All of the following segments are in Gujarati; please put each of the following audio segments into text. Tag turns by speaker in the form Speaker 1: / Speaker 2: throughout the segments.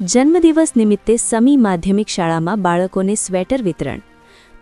Speaker 1: જન્મદિવસ નિમિત્તે સમી માધ્યમિક શાળામાં બાળકોને સ્વેટર વિતરણ.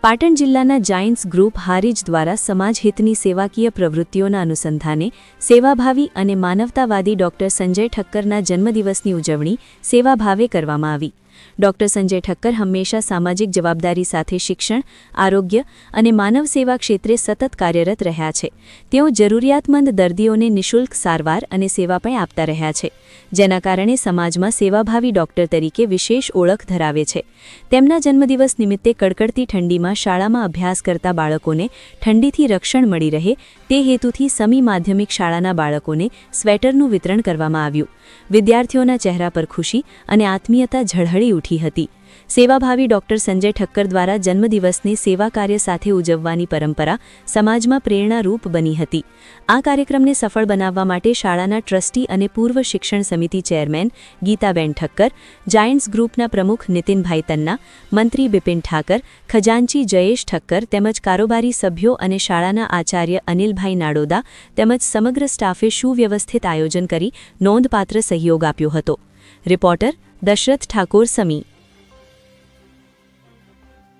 Speaker 1: પાટણ જિલ્લાના જાયન્ટ્સ ગ્રુપ હારીજ દ્વારા સમાજહિતની સેવાકીય પ્રવૃત્તિઓના અનુસંધાને સેવાભાવી અને માનવતાવાદી ડોક્ટર સંજય ઠક્કરના જન્મદિવસની ઉજવણી સેવાભાવે કરવામાં આવી. ડોક્ટર સંજય ઠક્કર હંમેશા સામાજિક જવાબદારી સાથે શિક્ષણ, આરોગ્ય અને માનવ સેવા ક્ષેત્રે સતત કાર્યરત રહ્યા છે. તેઓ જરૂરિયાતમંદ દર્દીઓને નિઃશુલ્ક સારવાર અને સેવા પણ આપતા રહ્યા છે, જેના કારણે સમાજમાં સેવાભાવી ડોક્ટર તરીકે વિશેષ ઓળખ ધરાવે છે. તેમના જન્મદિવસ નિમિત્તે કડકડતી ઠંડીમાં શાળામાં અભ્યાસ કરતા બાળકોને ઠંડીથી રક્ષણ મળી રહે તે હેતુથી સમી માધ્યમિક શાળાના બાળકોને સ્વેટરનું વિતરણ કરવામાં આવ્યું. વિદ્યાર્થીઓના ચહેરા પર ખુશી અને આત્મીયતા ઝળહળી ઉઠી હતી. સેવાભાવી ડોક્ટર સંજય ઠક્કર દ્વારા જન્મદિવસને સેવા કાર્ય સાથે ઉજવવાની પરંપરા સમાજમાં પ્રેરણારૂપ બની હતી. આ કાર્યક્રમને સફળ બનાવવા માટે શાળાના ટ્રસ્ટી અને પૂર્વ શિક્ષણ સમિતિ ચેરમેન ગીતાબેન ઠક્કર, જાયન્ટ્સ ગ્રુપના પ્રમુખ નીતિનભાઈ તન્ના, મંત્રી બિપિન ઠાકર, ખજાનચી જયેશ ઠક્કર તેમજ કારોબારી સભ્યો અને શાળાના આચાર્ય અનિલભાઈ નાડોદા તેમજ સમગ્ર સ્ટાફે સુવ્યવસ્થિત આયોજન કરી નોંધપાત્ર સહયોગ આપ્યો હતો. રિપોર્ટર દશરથ ઠાકોર સમી.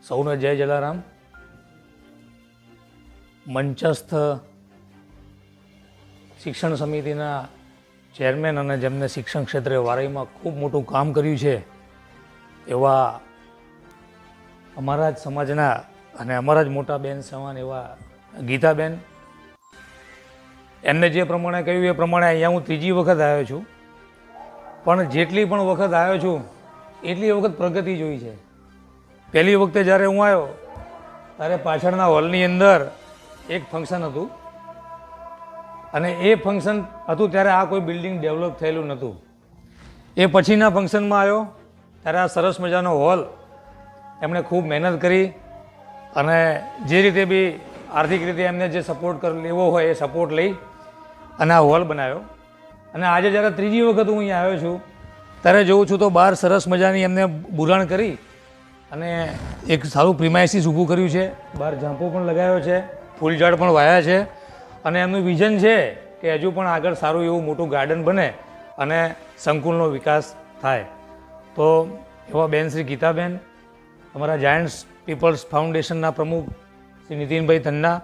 Speaker 2: સૌને જય જલારામ. મંચસ્થ શિક્ષણ સમિતિના ચેરમેન અને જેમને શિક્ષણ ક્ષેત્રે વારાઈમાં ખૂબ મોટું કામ કર્યું છે, એવા અમારા જ સમાજના અને અમારા જ મોટા બેન, સમાન એવા ગીતાબેન. એમને જે પ્રમાણે કહ્યું એ પ્રમાણે અહીંયા હું ત્રીજી વખત આવ્યો છું. પણ જેટલી પણ વખત આવ્યો છું, એટલી વખત પ્રગતિ જોઈ છે. પહેલી વખતે જ્યારે હું આવ્યો, ત્યારે પાછળના હોલની અંદર એક ફંક્શન હતું. અને એ ફંક્શન હતું ત્યારે આ કોઈ બિલ્ડિંગ ડેવલપ થયેલું નહોતું. એ પછીના ફંક્શનમાં આવ્યો, ત્યારે આ સરસ મજાનો હોલ એમણે ખૂબ મહેનત કરી અને જે રીતે બી આર્થિક રીતે એમને જે સપોર્ટ કર લેવો હોય એ સપોર્ટ લઈ અને આ હોલ બનાવ્યો. અને આજે જ્યારે ત્રીજી વખત હું અહીંયા આવ્યો છું, ત્યારે જોઉં છું તો બહાર સરસ મજાની એમને બુરાણ કરી અને એક સારું પ્રિમાઇસીસ ઊભું કર્યું છે. બહાર ઝાંપો પણ લગાવ્યો છે ફૂલ ઝાડ પણ વાયા છે અને એમનું વિઝન છે કે હજુ પણ આગળ સારું એવું મોટું ગાર્ડન બને અને સંકુલનો વિકાસ થાય. તો એવા બેન શ્રી ગીતાબેન, અમારા જાયન્ટ્સ પીપલ્સ ફાઉન્ડેશનના પ્રમુખ શ્રી નીતિનભાઈ તન્ના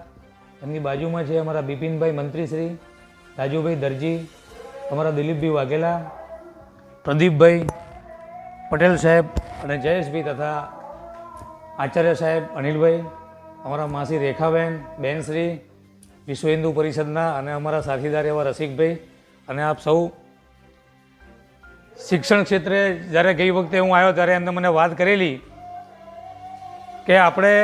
Speaker 2: એમની બાજુમાં છે અમારા બિપિનભાઈ મંત્રી શ્રી રાજુભાઈ દરજી અમારા દિલીપભાઈ વાઘેલા, પ્રદીપભાઈ પટેલ સાહેબ અને જયેશભાઈ તથા આચાર્ય સાહેબ અનિલભાઈ, અમારા માસી રેખાબેન, બેનશ્રી, વિશ્વ હિન્દુ પરિષદના અને અમારા સાથીદાર એવા રસિકભાઈ અને આપ સૌ શિક્ષણ ક્ષેત્રે જ્યારે ગઈ વખતે હું આવ્યો ત્યારે એમને મને વાત કરેલી કે આપણે